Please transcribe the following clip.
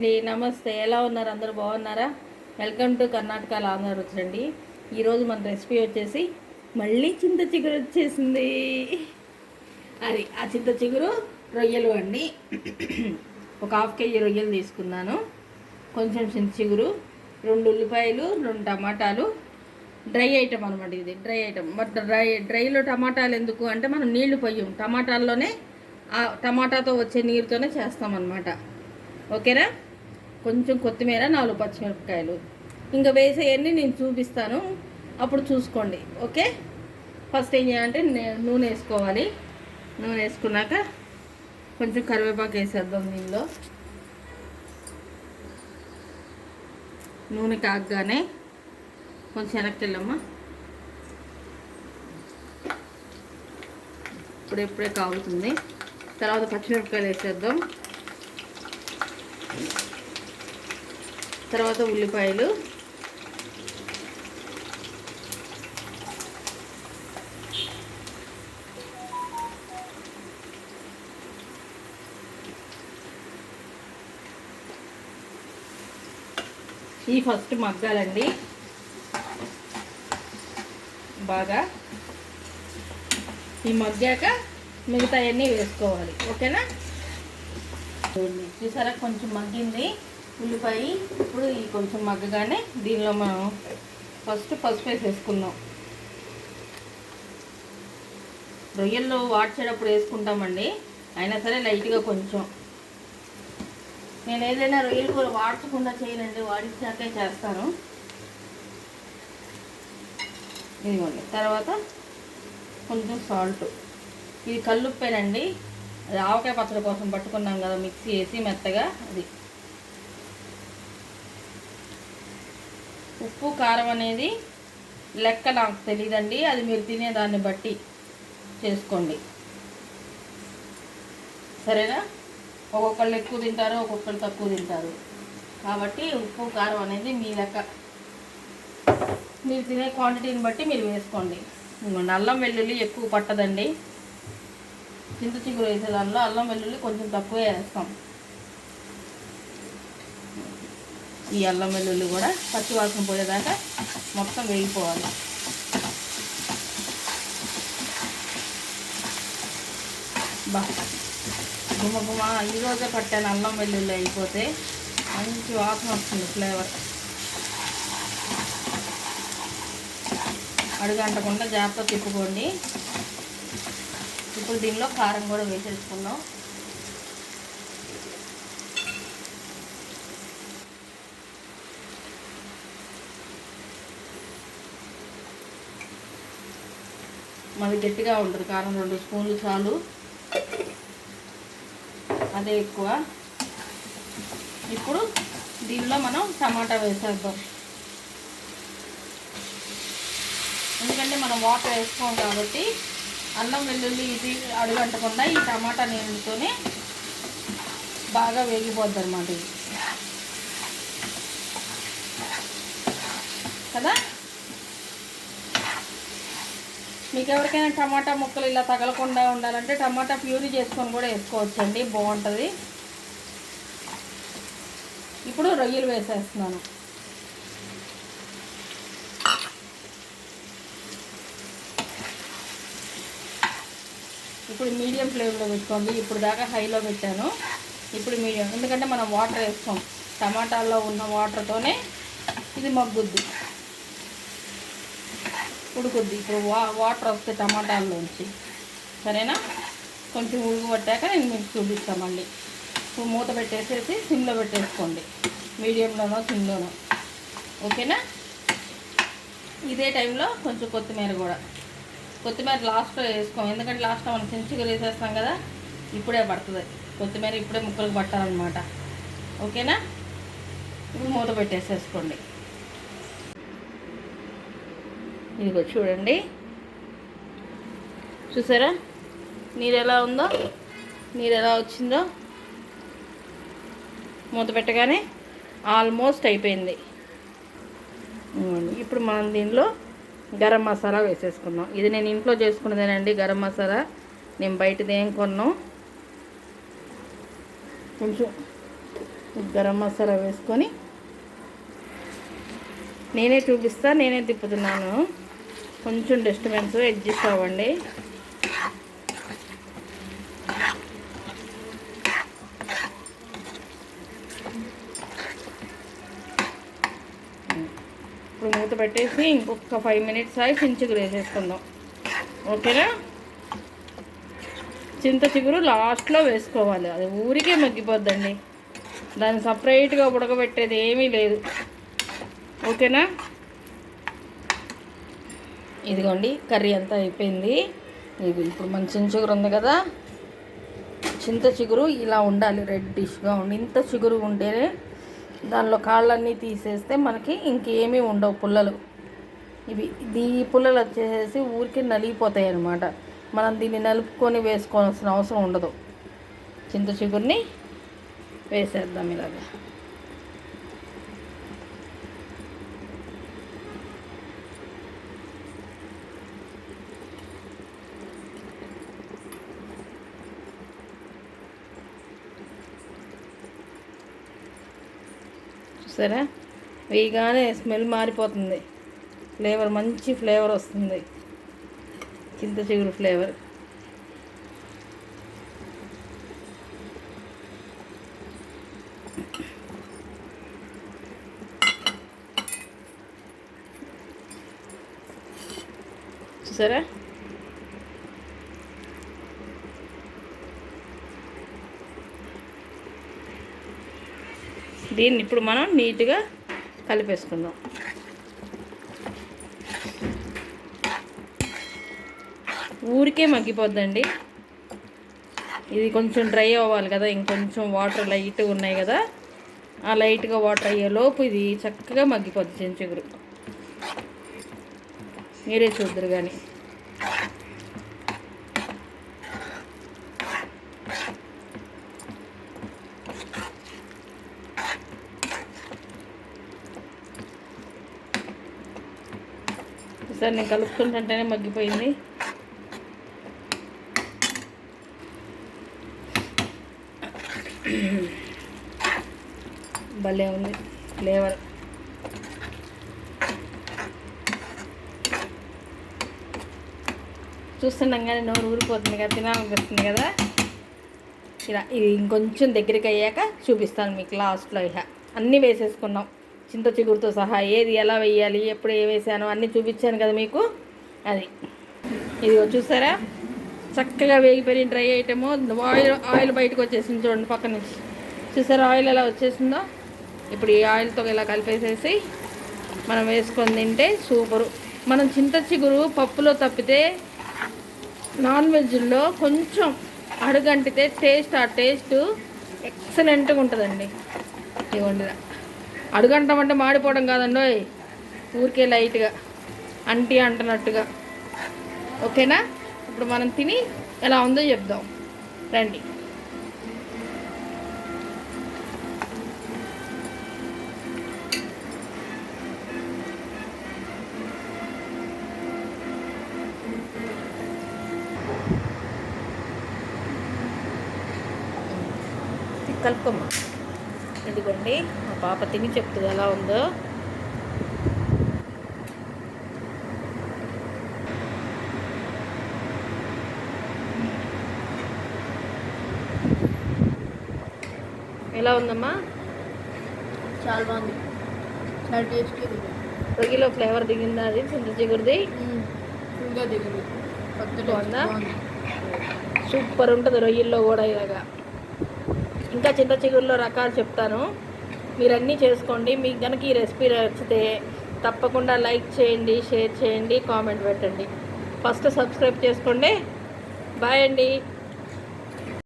అండి నమస్తే. ఎలా ఉన్నారు? అందరూ బాగున్నారా? వెల్కమ్ టు కర్ణాటక లాంగర్ వచ్చండి ఈరోజు మన రెసిపీ వచ్చేసి మళ్ళీ చింత చిగురు వచ్చేసింది. అది ఆ చింత చిగురు రొయ్యలు అండి. ఒక హాఫ్ కేజీ రొయ్యలు తీసుకున్నాను. కొంచెం చింత చిగురు రెండు ఉల్లిపాయలు రెండు టమాటాలు. డ్రై ఐటమ్ అనమాట ఇది డ్రై ఐటమ్. బట్ డ్రై డ్రైలో టమాటాలు ఎందుకు? అంటే మనం నీళ్ళు పోయం టమాటాల్లోనే ఆ టమాటాతో వచ్చే నీరుతోనే చేస్తామన్నమాట. ఓకేనా? కొంచెం కొత్తిమీర నాలుగు పచ్చిమిరపకాయలు. ఇంకా వేసేయన్నీ నేను చూపిస్తాను. అప్పుడు చూసుకోండి. ఓకే? ఫస్ట్ ఏం చేయాలంటే నూనె వేసుకోవాలి. నూనె వేసుకున్నాక కొంచెం కరివేపాకు వేసేద్దాం దీనిలో. నూనె కాగగానే కొంచెం వెనక్కి ఇప్పుడు ఎప్పుడే కాగుతుంది. తర్వాత పచ్చిమిరపకాయలు వేసేద్దాం. తర్వాత ఉల్లిపాయలు. ఈ ఫస్ట్ మగ్గాలండి. బాగా ఈ మగ్గాక మిగతా అన్నీ వేసుకోవాలి. ఓకేనా? చూసారా? కొంచెం మగ్గింది. ఉల్లిపాయ ఇప్పుడు ఈ కొంచెం మగ్గగానే దీనిలో మనం ఫస్ట్ పసుపు వేసేసుకుందాం. రొయ్యల్లో వాడ్చేటప్పుడు వేసుకుంటామండి. అయినా సరే లైట్గా కొంచెం. నేను ఏదైనా రొయ్యలు కూర వాడ్చకుండా చేయనండి వాడించాకే చేస్తాను. ఇదిగోండి తర్వాత కొంచెం సాల్ట్. ఇది కల్లుప్పేనండి. అది ఆవకాయ పచ్చడి కోసం పట్టుకున్నాం కదా మిక్సీ వేసి మెత్తగా అది ఉప్పు కారం అనేది లెక్క నాకు తెలియదండి అది మీరు తినేదాన్ని బట్టి చేసుకోండి. సరేనా? ఒక్కొక్కళ్ళు ఎక్కువ తింటారు ఒక్కొక్కళ్ళు తక్కువ తింటారు. కాబట్టి ఉప్పు కారం అనేది మీ లెక్క. మీరు తినే క్వాంటిటీని బట్టి మీరు వేసుకోండి. అల్లం వెల్లుల్లి ఎక్కువ పట్టదండి. చింత చిగురు వేసే దానిలో అల్లం వెల్లుల్లి కొంచెం తక్కువే వేస్తాం. ఈ అల్లం వెల్లుల్లి కూడా పచ్చి వాసన పోయేదాకా మొత్తం వేగిపోవాలి. బా గుమ గుమ ఈరోజే పట్టాను అల్లం వెల్లుల్లి అయిపోతే మంచి వాసన వస్తుంది ఫ్లేవర్. అడుగంటకుండా జాగ్రత్త తిప్పుకోండి. ఇప్పుడు దీనిలో కారం కూడా వేసేసుకుందాం. మరి గట్టిగా ఉంటుంది కారం రెండు స్పూన్లు చాలు. అదే ఎక్కువ. ఇప్పుడు దీనిలో మనం టమాటా వేసేద్దాం. ఎందుకంటే మనం వాటర్ వేసుకోం కాబట్టి అల్లం వెల్లుల్లి ఇది అడుగంటకుండా ఈ టమాటా నీళ్ళతోనే బాగా వేగిపోద్ది అనమాట ఇది. కదా? మీకు ఎవరికైనా టమాటా ముక్కలు ఇలా తగలకుండా ఉండాలంటే టమాటా ప్యూరీ చేసుకొని కూడా వేసుకోవచ్చండి. బాగుంటుంది. ఇప్పుడు రొయ్యలు వేసేస్తున్నాను. ఇప్పుడు మీడియం ఫ్లేమ్లో పెట్టుకోండి. ఇప్పుడు దాకా హైలో పెట్టాను. ఇప్పుడు మీడియం. ఎందుకంటే మనం వాటర్ వేస్తాం. టమాటాల్లో ఉన్న వాటర్తోనే ఇది మగ్గుద్ది. ఉడుకుద్ది. ఇప్పుడు వా వాటర్ వస్తే టమాటాల్లోంచి సరేనా? కొంచెం ఉడుకు పట్టాక నేను మీకు చూపిస్తాను మళ్ళీ. ఇప్పుడు మూత పెట్టేసేసి సిమ్లో పెట్టేసుకోండి. మీడియంలోనో సిమ్లోనో. ఓకేనా? ఇదే టైంలో కొంచెం కొత్తిమీర కూడా. కొత్తిమీర లాస్ట్లో వేసుకోం. ఎందుకంటే లాస్ట్లో మనం చించుగా వేసేస్తాం కదా ఇప్పుడే పడుతుంది. కొత్తిమీర ఇప్పుడే ముక్కలకు పట్టాలన్నమాట. ఓకేనా? ఇప్పుడు మూత పెట్టేసేసుకోండి. ఇదిగో చూడండి. చూసారా? నీరు ఎలా ఉందో? నీరు ఎలా వచ్చిందో? మూత పెట్టగానే ఆల్మోస్ట్ అయిపోయింది. ఇప్పుడు మనం దీనిలో గరం మసాలా వేసేసుకుందాం. ఇది నేను ఇంట్లో చేసుకున్నదేనండి గరం మసాలా. నేను బయటది ఏం కొన్నాం. కొంచెం గరం మసాలా వేసుకొని నేనే చూపిస్తా నేనే తిప్పుతున్నాను. కొంచెం డిస్టర్బెన్స్ అడ్జస్ట్ అవ్వండి ఇప్పుడు మూత పెట్టేసి ఇంకొక ఫైవ్ మినిట్స్ ఆగి చించుకు వేసేసుకుందాం ఓకేనా? చింత చిగురు లాస్ట్లో వేసుకోవాలి. అది ఊరికే మగ్గిపోద్దండి. దాన్ని సపరేట్గా ఉడకబెట్టేది ఏమీ లేదు. ఓకేనా? ఇదిగోండి కర్రీ అంతా అయిపోయింది. ఇది ఇప్పుడు మన చింత చిగురు ఉంది కదా. చింత చిగురు ఇలా ఉండాలి రెడ్డిష్గా ఉండి. ఇంత చిగురు ఉంటేనే దానిలో కాళ్ళన్నీ తీసేస్తే మనకి ఇంకేమీ ఉండవు పుల్లలు. ఇవి దీ ఈ పుల్లలు వచ్చేసేసి ఊరికే నలిగిపోతాయి అన్నమాట. మనం దీన్ని నలుపుకొని వేసుకోవాల్సిన అవసరం ఉండదు. చింత చిగురిని వేసేద్దాం ఇలాగా. చూసారా? వేయగానే స్మెల్ మారిపోతుంది. ఫ్లేవర్ మంచి ఫ్లేవర్ వస్తుంది. చింత చిగురు ఫ్లేవర్. చూసారా? దీన్ని ఇప్పుడు మనం నీట్గా కలిపేసుకుందాం. ఊరికే మగ్గిపోద్దండి. ఇది కొంచెం డ్రై అవ్వాలి కదా ఇంకొంచెం వాటర్ లైట్గా ఉన్నాయి కదా ఆ లైట్గా వాటర్ అయ్యేలోపు ఇది చక్కగా మగ్గిపోద్ది చెంచుగురు మీరే చూద్దరు కానీ సార్ నేను కలుపుకుంటుంటేనే మగ్గిపోయింది. భలే ఉంది ఫ్లేవర్. కానీ నోరు ఊరిపోతుంది కదా తినాలనిపిస్తుంది కదా. ఇలా ఇది ఇంకొంచెం దగ్గరికి అయ్యాక చూపిస్తాను మీకు లాస్ట్లో ఇక అన్నీ వేసేసుకున్నాం. చింత చిగురుతో సహా ఏది ఎలా వేయాలి ఎప్పుడు ఏ వేసాను అన్నీ చూపించాను కదా మీకు. అది. ఇది చూసారా? చక్కగా వేగిపోయి డ్రై ఐటమ్. ఆయిల్ ఆయిల్ బయటకు వచ్చేసింది చూడండి పక్క నుంచి. చూసారా ఆయిల్ ఎలా వచ్చేసిందో? ఇప్పుడు ఈ ఆయిల్తో ఇలా కలిపేసేసి మనం వేసుకొని తింటే సూపరు. మనం చింత చిగురు పప్పులో తప్పితే నాన్ వెజ్లో కొంచెం అడుగంటితే టేస్ట్ ఆ టేస్ట్ ఎక్సలెంట్గా ఉంటుందండి. ఇవ్వండిరా అడుగంటామంటే మాడిపోవడం కాదండి ఓయ్. ఊరికే లైట్గా అంటీ అంటున్నట్టుగా ఓకేనా? ఇప్పుడు మనం తిని ఎలా ఉందో చెప్దాం. రండి. కలుపుకోమ్మా. ఇదిగోండి. పాప తిని చెప్తుంది ఎలా ఉందో. ఎలా ఉందమ్మా? చాలా బాగుంది. చాలా టేస్టీ రొయ్యలో ఫ్లేవర్ దిగిందా అది? చింత చిగురిది. దిగింది? బాగుంది. సూపర్ ఉంటుంది రొయ్యల్లో కూడా ఇలాగా. ఇంకా చింత చిగురులో రకాలు చెప్తాను. మీరు అన్నీ చేసుకోండి. మీకు కనుక ఈ రెసిపీ నచ్చితే తప్పకుండా లైక్ చేయండి షేర్ చేయండి కామెంట్ పెట్టండి. ఫస్ట్ సబ్స్క్రైబ్ చేసుకోండి. బాయ్ అండి.